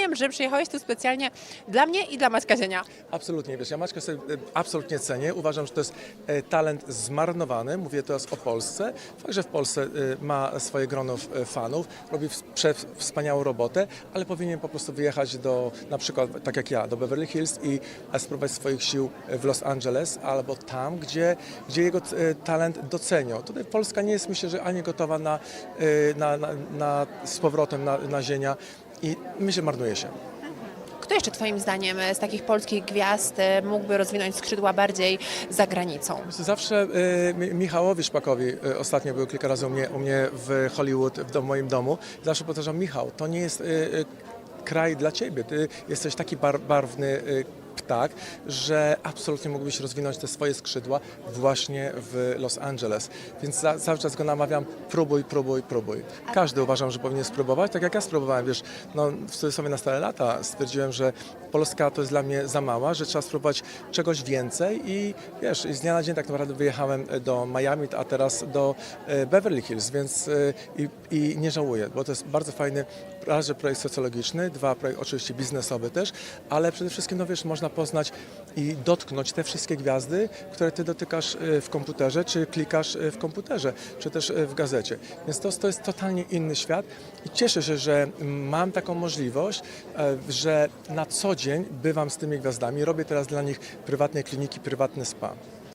rozumiem, że przyjechałeś tu specjalnie dla mnie i dla Maćka Zienia. Absolutnie, wiesz, ja Maćka sobie e, absolutnie cenię. Uważam, że to jest e, talent zmarnowany. Mówię teraz o Polsce. Fakt, że w Polsce e, ma swoje grono fanów, robi wspaniałą robotę, ale powinien po prostu wyjechać do, na przykład, tak jak ja, do Beverly Hills i spróbować swoich sił w Los Angeles albo tam, gdzie, gdzie jego talent docenią. Tutaj Polska nie jest, myślę, że ani gotowa na, na, na, na, z powrotem na, na i myślę, że marnuje się. Kto jeszcze Twoim zdaniem z takich polskich gwiazd e, mógłby rozwinąć skrzydła bardziej za granicą? Zawsze y, Mi- Michałowi Szpakowi, y, ostatnio był kilka razy u mnie, u mnie w Hollywood, w dom- moim domu, zawsze powtarzam, Michał, to nie jest y, y, kraj dla ciebie, ty jesteś taki bar, barwny y, ptak, że absolutnie mógłbyś rozwinąć te swoje skrzydła właśnie w Los Angeles. Więc za, cały czas go namawiam, próbuj, próbuj, próbuj. Każdy uważam, że powinien spróbować, tak jak ja spróbowałem, wiesz, no w cudzysłowie na stare lata stwierdziłem, że Polska to jest dla mnie za mała, że trzeba spróbować czegoś więcej i wiesz, z dnia na dzień tak naprawdę wyjechałem do Miami, a teraz do e, Beverly Hills, więc e, i, i nie żałuję, bo to jest bardzo fajny raz, że projekt socjologiczny, dwa, projekt oczywiście biznesowy też, ale przede wszystkim, no wiesz, można poznać i dotknąć te wszystkie gwiazdy, które ty dotykasz e, w komputerze, czy klikasz e, w komputerze, czy też e, w gazecie. Więc to, to jest totalnie inny świat i cieszę się, że mam taką możliwość, że na co dzień bywam z tymi gwiazdami, robię teraz dla nich prywatne kliniki, prywatne spa.